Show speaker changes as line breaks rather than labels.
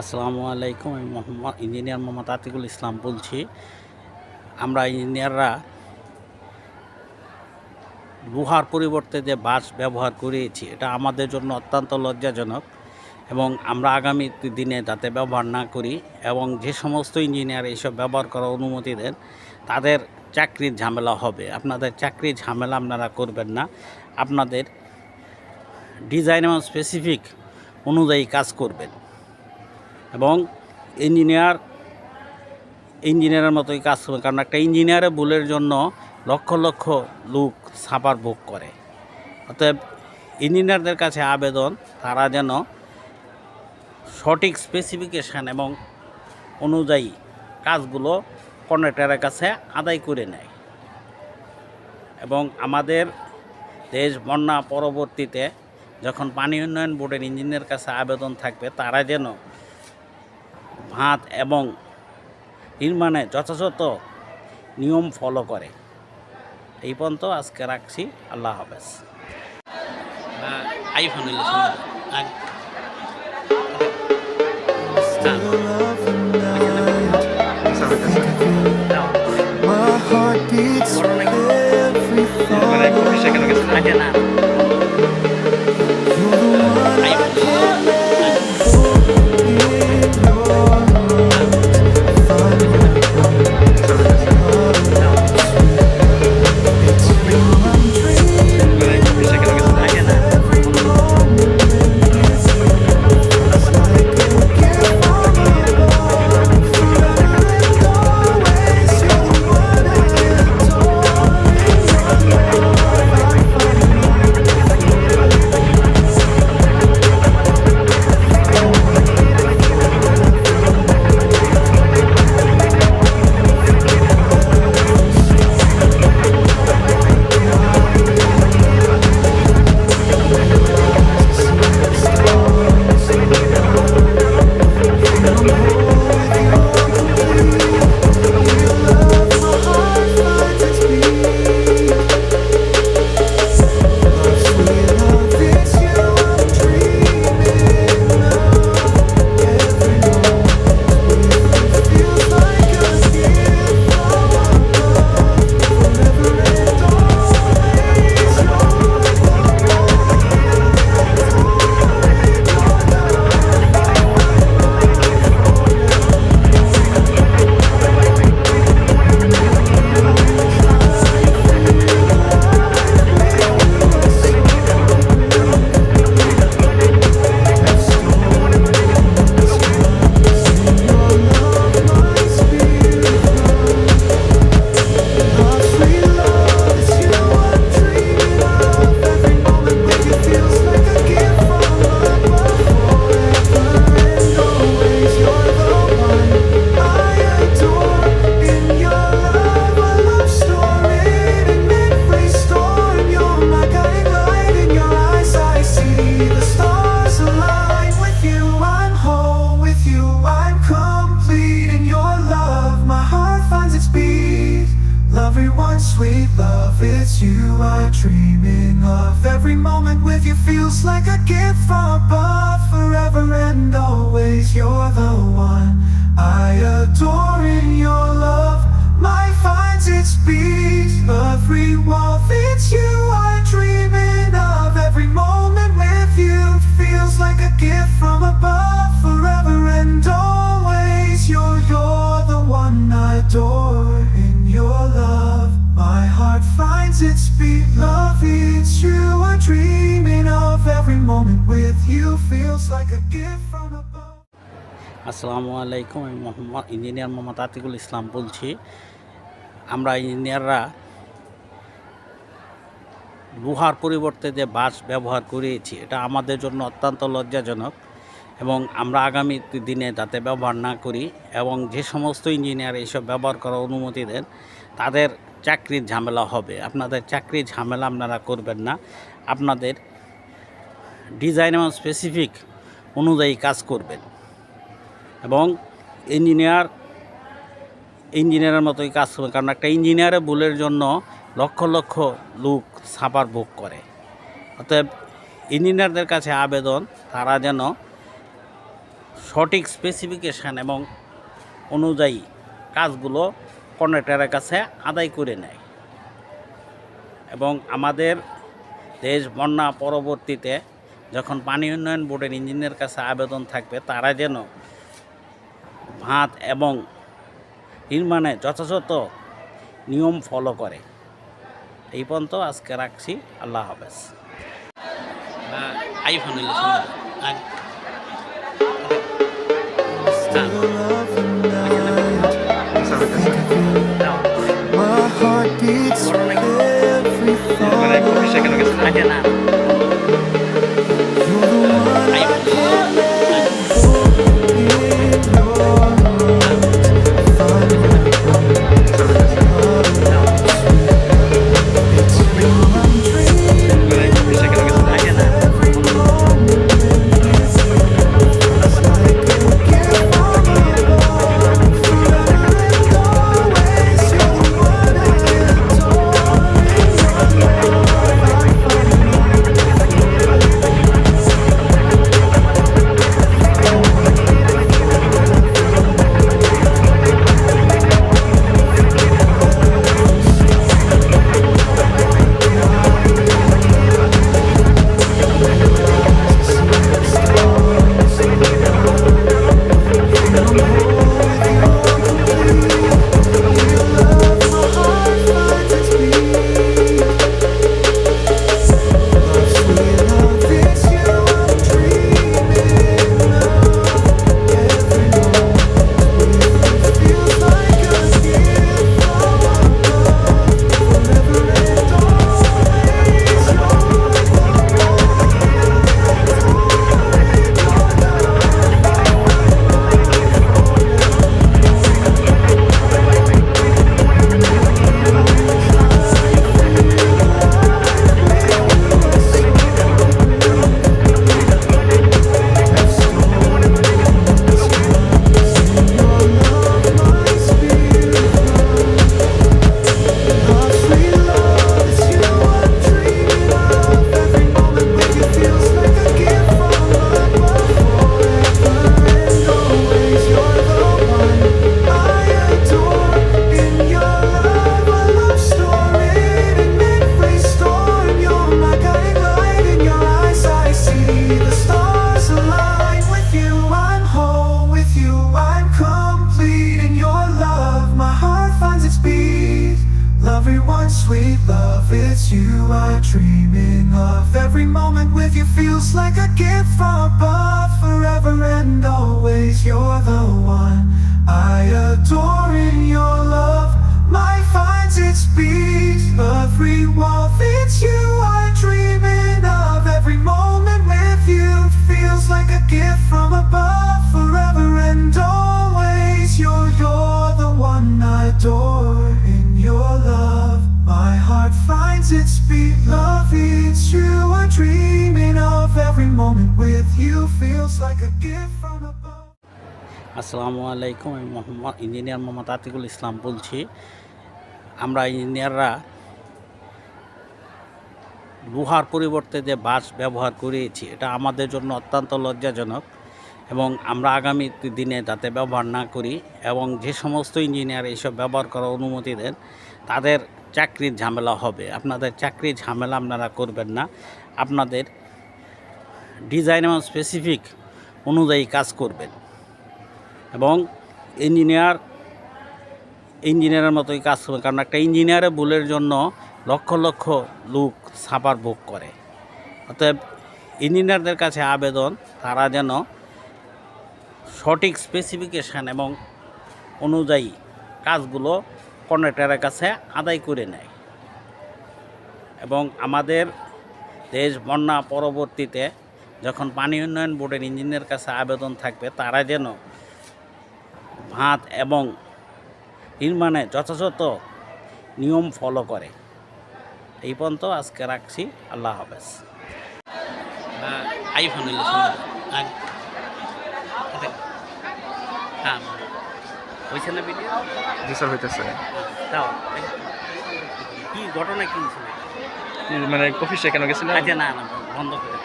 আসসালামু আলাইকুম, আমি মোহাম্মদ ইঞ্জিনিয়ার মোহাম্মদ আতিকুল ইসলাম বলছি। আমরা ইঞ্জিনিয়াররা লোহার পরিবর্তে যে বাঁশ ব্যবহার করিয়েছি এটা আমাদের জন্য অত্যন্ত লজ্জাজনক এবং আমরা আগামী দিনে যাতে ব্যবহার না করি এবং যে সমস্ত ইঞ্জিনিয়ার এইসব ব্যবহার করার অনুমতি দেন, তাদের চাকরির ঝামেলা হবে। আপনাদের চাকরির ঝামেলা আপনারা করবেন না। আপনাদের ডিজাইন এবং স্পেসিফিক অনুযায়ী কাজ করবেন। এবং ইঞ্জিনিয়ার ইঞ্জিনিয়ারের মতোই কাজ করবে কারণ একটা ইঞ্জিনিয়ারের ভুলের জন্য লক্ষ লক্ষ লোক সাপার ভোগ করে। অতএব ইঞ্জিনিয়ারদের কাছে আবেদন, তারা যেন সঠিক স্পেসিফিকেশান এবং অনুযায়ী কাজগুলো কন্ট্রাক্টরের কাছে আদায় করে নেয়। এবং আমাদের দেশ বন্যা পরবর্তীতে যখন পানি উন্নয়ন বোর্ডের ইঞ্জিনিয়ার কাছে আবেদন থাকবে, তারা যেন ভাত এবং নির্মাণে যথাযথ নিয়ম ফলো করে। এই পর্যন্ত আজকে রাখছি। আল্লাহ হাফেজ। IPhone
My heart beats with every thought.
আসসালামু আলাইকুম, আমি মোহাম্মদ ইঞ্জিনিয়ার মোহাম্মদ আতিকুল ইসলাম বলছি। আমরা ইঞ্জিনিয়াররা লোহার পরিবর্তে যে বাঁশ ব্যবহার করিয়েছি এটা আমাদের জন্য অত্যন্ত লজ্জাজনক এবং আমরা আগামী দিনে যাতে ব্যবহার না করি এবং যে সমস্ত ইঞ্জিনিয়ার এইসব ব্যবহার করার অনুমতি দেন, তাদের চাকরির ঝামেলা হবে। আপনাদের চাকরির ঝামেলা আপনারা করবেন না। আপনাদের ডিজাইন এবং স্পেসিফিক অনুযায়ী কাজ করবেন। এবং ইঞ্জিনিয়ার ইঞ্জিনিয়ারের মতোই কাজ করবে কারণ একটা ইঞ্জিনিয়ারের ভুলের জন্য লক্ষ লক্ষ লোক সাপার ভোগ করে। অতএব ইঞ্জিনিয়ারদের কাছে আবেদন, তারা যেন সঠিক স্পেসিফিকেশান এবং অনুযায়ী কাজগুলো কন্ট্রাক্টরের কাছে আদায় করে নেয়। এবং আমাদের দেশ বন্যা পরবর্তীতে যখন পানি উন্নয়ন বোর্ডের ইঞ্জিনিয়ার কাছে আবেদন থাকবে, তারা যেন ভাত এবং নির্মাণে যথাযথ নিয়ম ফলো করে। এই পর্যন্ত আজকে রাখছি। আল্লাহ হাফেজ। IPhone
My heart beats every Everyone, sweet love, it's you I'm dreaming of. Every moment with you feels like a gift from above. Forever and always, you're the one I adore in your love. My finds its beat. Every wall fits you I'm dreaming of. Every moment with you feels like a gift from above.
আসসালামু আলাইকুম, আমি Mohammad engineer Mohammad Atikul Islam বলছি। আমরা ইঞ্জিনিয়াররা লোহার পরিবর্তে যে বাঁশ ব্যবহার করিয়েছি এটা আমাদের জন্য অত্যন্ত লজ্জাজনক এবং আমরা আগামী দিনে যাতে ব্যবহার না করি এবং যে সমস্ত ইঞ্জিনিয়ার এইসব ব্যবহার করার অনুমতি দেন, তাদের চাকরির ঝামেলা হবে। আপনাদের চাকরির ঝামেলা আপনারা করবেন না। আপনাদের ডিজাইন এবং স্পেসিফিক অনুযায়ী কাজ করবেন। এবং ইঞ্জিনিয়ার ইঞ্জিনিয়ারের মতোই কাজ করবেন, কারণ একটা ইঞ্জিনিয়ারের ভুলের জন্য লক্ষ লক্ষ লোক সাপার ভোগ করে। অতএব ইঞ্জিনিয়ারদের কাছে আবেদন, তারা যেন সঠিক স্পেসিফিকেশান এবং অনুযায়ী কাজগুলো কন্ট্রাক্টরের কাছে আদায় করে নেয়। এবং আমাদের দেশ বন্যা পরবর্তীতে যখন পানি উন্নয়ন বোর্ডের ইঞ্জিনিয়ার কাছে আবেদন থাকবে তারা যেন ভাত এবং নির্মাণে যথাযথ নিয়ম ফলো করে। এই পর্যন্ত আজকে রাখছি। আল্লাহ হাফেজ। আইফোন হ্যাঁ। হয়েছে না ভিডিও
জি স্যার হইতেছে।
তাও কি ঘটনা কি
মানে কফি সেখানে গেছিলাম
আচ্ছা না না বন্ধ করে